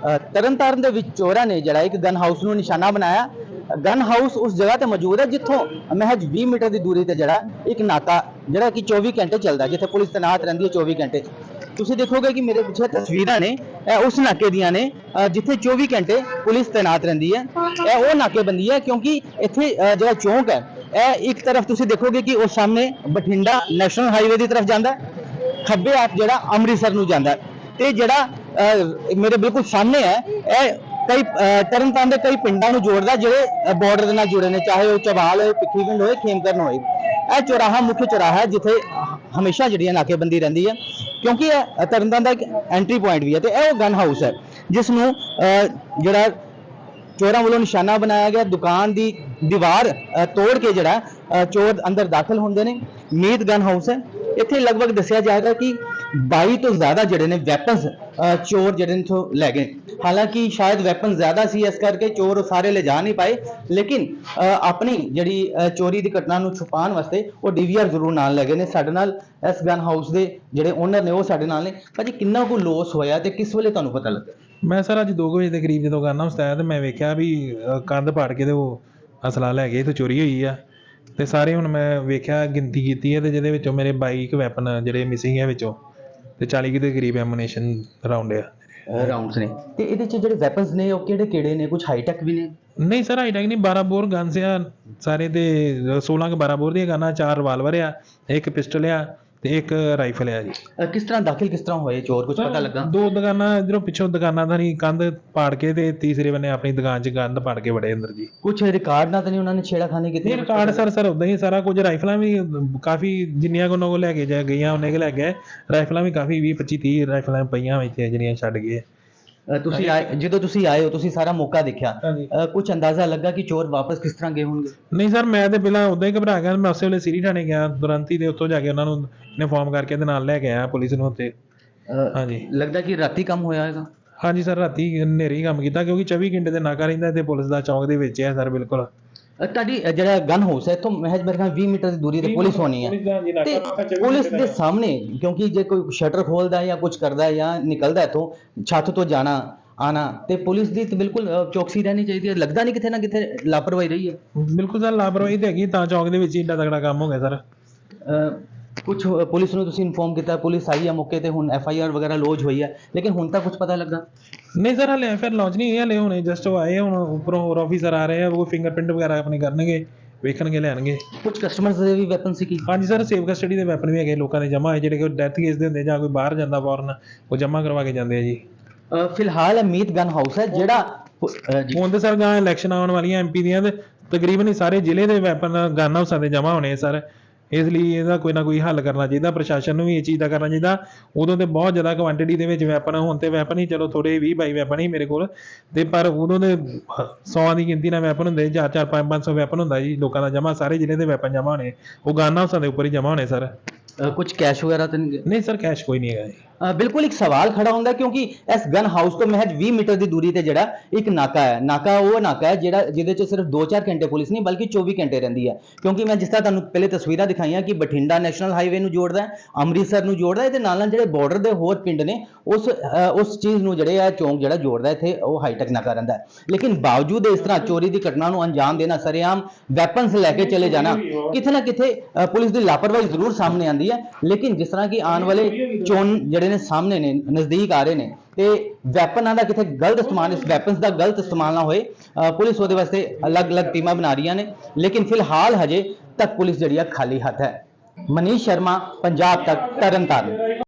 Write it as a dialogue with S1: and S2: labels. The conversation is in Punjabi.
S1: ਅ, ਤਰਨਤਾਰਨ ਦੇ ਵਿੱਚ ਚੋਰਾਂ ਨੇ ਜਿਹੜਾ ਇੱਕ ਗਨ ਹਾਊਸ ਨੂੰ ਨਿਸ਼ਾਨਾ ਬਣਾਇਆ। ਗਨ ਹਾਊਸ ਉਸ ਜਗ੍ਹਾ ਤੇ ਮੌਜੂਦ ਹੈ ਜਿੱਥੋਂ ਮਹਿਜ 20 ਮੀਟਰ ਦੀ ਦੂਰੀ ਤੇ ਜਿਹੜਾ ਇੱਕ ਨਾਕਾ ਜਿਹੜਾ ਕਿ 24 ਘੰਟੇ ਚੱਲਦਾ ਜਿੱਥੇ ਪੁਲਿਸ ਤੈਨਾਤ ਰਹਿੰਦੀ ਹੈ 24 ਘੰਟੇ ਤੁਸੀਂ ਦੇਖੋਗੇ ਕਿ ਮੇਰੇ ਪਿੱਛੇ ਤਸਵੀਰਾਂ ਨੇ ਇਹ ਉਸ ਨਾਕੇ ਦੀਆਂ ਨੇ ਜਿੱਥੇ 24 ਘੰਟੇ ਪੁਲਿਸ ਤੈਨਾਤ ਰਹਿੰਦੀ ਹੈ। ਇਹ ਉਹ ਨਾਕੇਬੰਦੀ ਹੈ ਕਿਉਂਕਿ ਇੱਥੇ ਜਿਹੜਾ ਚੌਂਕ ਹੈ ਇਹ ਇੱਕ ਤਰਫ ਤੁਸੀਂ ਦੇਖੋਗੇ ਕਿ ਉਹ ਸਾਹਮਣੇ ਬਠਿੰਡਾ ਨੈਸ਼ਨਲ ਹਾਈਵੇ ਦੀ ਤਰਫ ਜਾਂਦਾ ਖੱਬੇ ਹੱਥ ਜਿਹੜਾ ਅੰਮ੍ਰਿਤਸਰ ਨੂੰ ਜਾਂਦਾ ਹੈ। ਤੇ ਜਿਹੜਾ ਮੇਰੇ ਬਿਲਕੁਲ ਸਾਹਮਣੇ ਹੈ। ਇਹ ਕਈ ਅਹ, ਤਰਨਤਾਰਨ ਦੇ ਕਈ ਪਿੰਡਾਂ ਨੂੰ ਜੋੜਦਾ ਜਿਹੜੇ ਬਾਰਡਰ ਦੇ ਨਾਲ ਜੁੜੇ ਨੇ ਚਾਹੇ ਉਹ ਚਵਾਲ ਹੋਏ ਪਿੱਖੀਵਿੰਡ ਹੋਏ ਖੇਮਕਰਨ ਹੋਏ। ਇਹ ਚੌਰਾਹਾ ਮੁੱਖ ਚੌਰਾਹਾ ਹੈ ਜਿੱਥੇ ਹਮੇਸ਼ਾ ਜਿਹੜੀ ਨਾਕੇਬੰਦੀ ਰਹਿੰਦੀ ਹੈ। ਕਿਉਂਕਿ ਇਹ ਤਰਨਤਾਰਨ ਦਾ ਇੱਕ ਐਂਟਰੀ ਪੁਆਇੰਟ ਵੀ ਹੈ ਤੇ ਇਹ ਉਹ ਗਨ ਹਾਊਸ ਹੈ ਜਿਸ ਨੂੰ ਜਿਹੜਾ ਚੋਰਾਂ ਵੱਲੋਂ ਨਿਸ਼ਾਨਾ ਬਣਾਇਆ ਗਿਆ ਦੁਕਾਨ ਦੀ ਦੀਵਾਰ ਤੋੜ ਕੇ ਜਿਹੜਾ ਚੋਰ ਅੰਦਰ ਦਾਖਲ ਹੁੰਦੇ ਨੇ। ਮੀਤ ਗਨ ਹਾਊਸ ਹੈ। ਇੱਥੇ ਲਗਭਗ ਦੱਸਿਆ ਜਾਏਗਾ ਕਿ 22 ਤੋਂ ਜ਼ਿਆਦਾ ਜਿਹੜੇ ਨੇ ਵੈਪਨਸ ਚੋਰ ਜਿਹੜੇ ਨੇ ਇੱਥੋਂ ਲੈ ਗਏ। ਹਾਲਾਂਕਿ ਸ਼ਾਇਦ ਵੈਪਨ ਜ਼ਿਆਦਾ ਸੀ ਇਸ ਕਰਕੇ ਚੋਰ ਸਾਰੇ ਲੈ ਜਾ ਨਹੀਂ ਪਾਏ, ਲੇਕਿਨ ਆਪਣੀ ਜਿਹੜੀ ਚੋਰੀ ਦੀ ਘਟਨਾ ਨੂੰ ਛੁਪਾਉਣ ਵਾਸਤੇ ਉਹ ਡੀਵੀਆਰ ਜ਼ਰੂਰ ਨਾਲ ਲੈ ਗਏ ਨੇ। ਸਾਡੇ ਨਾਲ ਇਸ ਗਨ ਹਾਊਸ ਦੇ ਜਿਹੜੇ ਓਨਰ ਨੇ ਉਹ ਸਾਡੇ ਨਾਲ ਨੇ। ਭਾਜੀ, ਕਿੰਨਾ ਕੁ ਲੋਸ ਹੋਇਆ ਤੇ ਕਿਸ ਵੇਲੇ ਤੁਹਾਨੂੰ ਪਤਾ ਲੱਗਾ?
S2: ਮੈਂ ਸਰ ਅੱਜ 2 ਵਜੇ ਦੇ ਕਰੀਬ ਜਦੋਂ ਕਰਨਾ ਉਸਤਾਇਆ ਤੇ ਮੈਂ ਵੇਖਿਆ ਵੀ ਕੰਧ ਪਾੜ ਕੇ ਤੇ ਉਹ ਅਸਲਾ ਲੈ ਗਏ ਤੇ ਚੋਰੀ ਹੋਈ ਆ। ਤੇ ਸਾਰੇ ਹੁਣ ਮੈਂ ਵੇਖਿਆ ਗਿਣਤੀ ਕੀਤੀ ਹੈ ਤੇ ਜਿਹਦੇ ਵਿੱਚੋਂ ਮੇਰੇ 22 ਵੈਪਨ ਜਿਹੜੇ ਮਿਸਿੰਗ ਹੈ ਵਿੱਚੋਂ ਤੇ 40 ਕੁ ਦੇ ਕਰੀਬ ਐਮੂਨੇਸ਼ਨ ਰਾਉਂਡ ਆ।
S1: ਰਾਉਂਡਸ ਨੇ। ਤੇ ਇਹਦੇ ਚ ਜਿਹੜੇ ਵੈਪਨਸ ਨੇ ਉਹ ਕਿਹੜੇ ਕਿਹੜੇ ਨੇ? ਕੁਝ ਹਾਈਟੈਕ ਵੀ ਨੇ?
S2: ਨਹੀਂ ਸਰ ਹਾਈਟੈਕ ਨਹੀਂ 12 ਬੋਰ ਗਨਸ ਆ। ਸਾਰੇ ਤੇ 16 ਕੁ 12 ਬੋਰ ਦੀਆਂ ਗਨਾਂ ਚਾਰ ਰਿਵਾਲਵਰ ਆ ਇੱਕ ਪਿਸਟਲ ਆ ਤੇ ਇੱਕ ਰਾਈਫਲ ਆ ਜੀ।
S1: ਕਿਸ ਤਰ੍ਹਾਂ ਦਾਖਲ ਕਿਸ ਤਰ੍ਹਾਂ ਹੋਏ ਚੋਰ ਕੁਝ ਪਤਾ ਲੱਗਾ?
S2: ਦੋ ਦੁਕਾਨਾਂ ਇਧਰੋਂ ਪਿੱਛੋਂ ਦੁਕਾਨਾਂ ਦਾ ਨਹੀਂ ਕੰਧ ਪਾੜ ਕੇ ਤੇ ਤੀਸਰੇ ਬੰਨੇ ਆਪਣੀ ਦੁਕਾਨ 'ਚ ਕੰਧ ਪਾੜ ਕੇ ਵੜੇ ਅੰਦਰ ਜੀ।
S1: ਕੁਝ ਰਿਕਾਰਡ ਨਾਲ ਤਾਂ ਨਹੀਂ ਉਹਨਾਂ ਨੇ ਛੇੜਾਖਾਨੀ ਕੀਤੀ?
S2: ਇਹ ਰਿਕਾਰਡ ਸਰ ਸਰ ਉਦਾਂ ਹੀ ਸਾਰਾ ਕੁਝ ਰਾਈਫਲਾਂ ਵੀ ਕਾਫੀ ਜਿੰਨੀਆਂ ਕੋ ਨੋ ਲੈ ਕੇ ਜਾ ਗਈਆਂ ਉਹਨੇ ਕੁ ਲੈ ਗਏ। ਰਾਈਫਲਾਂ ਵੀ ਕਾਫੀ 20 25 30 ਰਾਈਫਲਾਂ ਪਈਆਂ ਵਿੱਚ ਜਿਹੜੀਆਂ ਛੱਡ ਗਏ।
S1: ਤੁਸੀਂ ਆਏ ਜਦੋਂ ਤੁਸੀਂ ਆਏ ਹੋ ਤੁਸੀਂ ਸਾਰਾ ਮੌਕਾ ਦੇਖਿਆ। ਕੁਝ ਅੰਦਾਜ਼ਾ ਲੱਗਾ ਕਿ ਚੋਰ ਵਾਪਸ ਕਿਸ ਤਰ੍ਹਾਂ ਗਏ ਹੋਣਗੇ?
S2: ਨਹੀਂ ਸਰ ਮੈਂ ਤੇ ਪਹਿਲਾਂ ਉਦਾਂ ਹੀ ਘਬਰਾ ਗਿਆ। ਮੈਂ ਉਸੇ ਵੇਲੇ ਸਿਰੀ ਥਾਣੇ ਗਿਆ। ਤੁਰੰਤ ਹੀ ਤੇ ਉੱਥੋਂ ਜਾ ਕੇ ਉਹਨਾਂ ਨੂੰ ਇਨਫੋਰਮ ਕਰਕੇ ਤੇ ਨਾਲ ਲੈ ਕੇ ਆਇਆ ਪੁਲਿਸ ਨੂੰ ਉੱਤੇ
S1: ਅਹ
S2: ਹਾਂਜੀ।
S1: ਲੱਗਦਾ ਕਿ ਰਾਤੀ ਕੰਮ ਹੋਇਆ ਹੋਵੇਗਾ
S2: ਹਾਂਜੀ ਸਰ ਰਾਤੀ ਹਨੇਰੇ ਕੰਮ ਕੀਤਾ ਕਿਉਂਕਿ 24 ਘੰਟੇ ਦੇ ਨਾਕਾ ਰਹਿੰਦਾ ਤੇ ਪੁਲਿਸ ਦਾ ਚੌਂਕ ਦੇ ਵਿੱਚ ਹੈ ਸਰ ਬਿਲਕੁਲ।
S1: ਤੁਹਾਡੀ ਜਿਹੜਾ ਗਨ ਹਾਊਸ ਹੈ ਇੱਥੋਂ ਮਹਿਜ ਮੇਰੇ ਖਿਆਲ 20 ਮੀਟਰ ਦੀ ਦੂਰੀ ਤੇ ਪੁਲਿਸ ਹੋਣੀ ਹੈ। ਤੇ ਪੁਲਿਸ ਦੇ ਸਾਹਮਣੇ ਕਿਉਂਕਿ ਜੇ ਕੋਈ ਸ਼ਟਰ ਖੋਲਦਾ ਹੈ ਜਾਂ ਕੁਝ ਕਰਦਾ ਹੈ ਜਾਂ ਨਿਕਲਦਾ ਹੈ ਇੱਥੋਂ ਛੱਤ ਤੋਂ ਜਾਣਾ ਆਣਾ ਤੇ ਪੁਲਿਸ ਦੀ ਤੇ ਬਿਲਕੁਲ ਚੌਕਸੀ ਰਹਿਣੀ ਚਾਹੀਦੀ ਹੈ। ਲੱਗਦਾ ਨਹੀਂ ਕਿਤੇ ਨਾ ਕਿਤੇ ਲਾਪਰਵਾਹੀ ਰਹੀ ਹੈ।
S2: ਬਿਲਕੁਲ ਸਰ ਲਾਪਰਵਾਹੀ ਤੇ ਹੈਗੀ ਤਾਂ ਚੌਂਕ ਦੇ ਵਿੱਚ ਹੀ ਏਡਾ ਤਗੜਾ ਕੰਮ ਹੋ ਗਿਆ ਸਰ।
S1: ਕੁਝ ਪੁਲਿਸ ਨੂੰ ਤੁਸੀਂ ਇਨਫੋਰਮ ਕੀਤਾ ਪੁਲਿਸ ਆਈ ਹੈ ਮੌਕੇ ਤੇ ਹੁਣ ਐਫ ਆਈ ਆਰ ਵਗੈਰਾ ਲੌਜ ਹੋਈ ਹੈ ਲੇਕਿਨ ਹੁਣ ਤੱਕ ਕੁਝ ਪਤਾ ਲੱਗਾ?
S2: ਨਹੀਂ ਸਰ ਹਲੇ ਫਿਰ ਲਾਂਚ ਨਹੀਂ ਹੋਈ ਹਲੇ ਹੁਣੇ ਜਸਟ ਆਏ ਹੁਣ ਉੱਪਰੋਂ ਹੋਰ ਆਫੀਸਰ ਆ ਰਹੇ ਆ ਉਹ ਫਿੰਗਰਪ੍ਰਿੰਟ ਵਗੈਰਾ ਆਪਣੇ ਕਰਨਗੇ ਵੇਖਣਗੇ ਲੈਣਗੇ।
S1: ਕੁਝ ਕਸਟਮਰਸ ਦੇ ਵੀ ਵੈਪਨ ਸੀ ਕੀ?
S2: ਹਾਂਜੀ ਸਰ ਸੇਫ ਕਸਟਡੀ ਦੇ ਵੈਪਨ ਵੀ ਹੈਗੇ ਲੋਕਾਂ ਦੇ ਜਮ੍ਹਾਂ ਹੋਏ ਜਿਹੜੇ ਕਿ ਡੈਥ ਕੇਸ ਦੇ ਹੁੰਦੇ ਜਾਂ ਕੋਈ ਬਾਹਰ ਜਾਂਦਾ ਫੌਰਨ ਉਹ ਜਮ੍ਹਾਂ ਕਰਵਾ ਕੇ ਜਾਂਦੇ ਆ ਜੀ।
S1: ਫਿਲਹਾਲ ਇਹ ਮੀਤ ਗਨ ਹਾਊਸ ਹੈ ਜਿਹੜਾ
S2: ਹੁਣ ਤੇ ਸਰ ਗਾਂ ਇਲੈਕਸ਼ਨ ਆਉਣ ਵਾਲੀਆਂ ਐਮਪੀ ਦੀਆਂ ਤੇ ਤਕਰੀਬਨ ਹੀ ਸਾਰੇ ਜ਼ਿਲ੍ਹੇ ਦੇ ਵੈਪਨ ਗਨ ਹਾਊਸਾਂ ਦੇ ਜਮ੍ਹਾਂ ਹੋਣੇ ਸਰ ਇਸ ਲਈ ਇਹਦਾ ਕੋਈ ਨਾ ਕੋਈ ਹੱਲ ਕਰਨਾ ਚਾਹੀਦਾ ਪ੍ਰਸ਼ਾਸਨ ਨੂੰ ਵੀ ਇਹ ਚੀਜ਼ ਦਾ ਕਰਨਾ ਚਾਹੀਦਾ। ਉਦੋਂ ਤੇ ਬਹੁਤ ਜ਼ਿਆਦਾ ਕੁਆਂਟੀਟੀ ਦੇ ਵਿੱਚ ਵੈਪਨ ਹੁਣ ਤੇ ਵੈਪਨ ਹੀ ਚਲੋ ਥੋੜੇ 20 22 ਵੈਪਨ ਹੀ ਮੇਰੇ ਕੋਲ। ਤੇ ਪਰ ਉਦੋਂ ਦੇ 100 ਦੀ ਗਿਣਤੀ ਨਾਲ ਵੈਪਨ ਹੁੰਦੇ 4 4 5 500 ਵੈਪਨ ਹੁੰਦਾ ਜੀ ਲੋਕਾਂ ਦਾ ਜਮ੍ਹਾਂ ਸਾਰੇ ਜ਼ਿਲ੍ਹੇ ਦੇ ਵੈਪਨ ਜਮ੍ਹਾਂ ਹੋਣੇ ਉਹ ਗਨ ਹਾਊਸਾਂ ਦੇ ਉੱਪਰ ਹੀ ਜਮ੍ਹਾਂ ਹੋਣੇ ਸਰ
S1: ਕੁਝ ਕੈਸ਼ ਵਗੈਰਾ ਤਾਂ ਨਹੀਂ
S2: ਸਰ ਕੈਸ਼ ਕੋਈ ਨਹੀਂ ਹੈਗਾ ਜੀ।
S1: ਬਿਲਕੁਲ ਇੱਕ ਸਵਾਲ ਖੜਾ ਹੁੰਦਾ ਕਿਉਂਕਿ ਇਸ ਗਨ ਹਾਊਸ ਤੋਂ ਮਹਿਜ 20 ਮੀਟਰ ਦੀ ਦੂਰੀ ਤੇ ਜਿਹੜਾ ਇੱਕ ਨਾਕਾ ਹੈ। ਨਾਕਾ ਉਹ ਨਾਕਾ ਹੈ ਜਿਹੜਾ ਜਿਹਦੇ ਚ ਸਿਰਫ 2-4 ਘੰਟੇ ਪੁਲਿਸ ਨਹੀਂ ਬਲਕਿ 24 ਘੰਟੇ ਰਹਿੰਦੀ ਹੈ। ਕਿਉਂਕਿ ਮੈਂ ਜਿਸ ਤਰ੍ਹਾਂ ਤੁਹਾਨੂੰ ਪਹਿਲੇ ਤਸਵੀਰਾਂ ਦਿਖਾਈਆਂ ਕਿ ਬਠਿੰਡਾ ਨੈਸ਼ਨਲ ਹਾਈਵੇ ਨੂੰ ਜੋੜਦਾ ਹੈ, ਅੰਮ੍ਰਿਤਸਰ ਨੂੰ ਜੋੜਦਾ ਹੈ ਤੇ ਨਾਲ ਨਾਲ ਜਿਹੜੇ ਬਾਰਡਰ ਦੇ ਹੋਰ ਪਿੰਡ ਨੇ, ਉਸ ਉਸ ਚੀਜ਼ ਨੂੰ ਜਿਹੜੇ ਆ ਚੌਂਕ ਜਿਹੜਾ ਜੋੜਦਾ ਇੱਥੇ ਉਹ ਹਾਈਟੈਕ ਨਾਕਾ ਰਹਿੰਦਾ ਹੈ। ਲੇਕਿਨ ਬਾਵਜੂਦ ਇਸ ਤਰ੍ਹਾਂ ਚੋਰੀ ਦੀ ਘਟਨਾ ਨੂੰ ਅੰਜਾਮ ਦੇਣਾ, ਸਰੇਆਮ ਵੈਪਨਸ ਲੈ ਕੇ ਚਲੇ ਜਾਣਾ, ਕਿਤੇ ਨਾ ਕਿਤੇ ਪੁਲਿਸ ਦੀ ਲਾਪਰਵਾਹੀ ਜ਼ਰੂਰ ਸਾਹਮਣੇ ਆਉਂਦੀ ਹੈ। ਲੇਕਿਨ ਜਿਸ ਤਰ੍ਹਾਂ ਕਿ ਆਉਣ ਵਾਲੇ ਚੋਣ ਜਿਹੜੇ ਨੇ ਸਾਹਮਣੇ ਨੇ ਨਜ਼ਦੀਕ ਆ ਰਹੇ ਨੇ ਤੇ ਵੈਪਨਾਂ ਦਾ ਕਿਤੇ ਗਲਤ ਇਸਤੇਮਾਲ ਇਸ ਵੈਪਨਸ ਦਾ ਗਲਤ ਇਸਤੇਮਾਲ ਨਾ ਹੋਏ ਅਹ, ਪੁਲਿਸ ਉਹਦੇ ਵਾਸਤੇ ਅਲੱਗ-ਅਲੱਗ ਟੀਮਾਂ ਬਣਾ ਰਹੀਆਂ ਨੇ ਲੇਕਿਨ ਫਿਲਹਾਲ ਹਜੇ ਤੱਕ ਪੁਲਿਸ ਜਿਹੜੀ ਆ ਖਾਲੀ ਹੱਥ ਹੈ। ਮਨੀਸ਼ ਸ਼ਰਮਾ ਪੰਜਾਬ ਤੱਕ ਤਰਨਤਾਰਨ।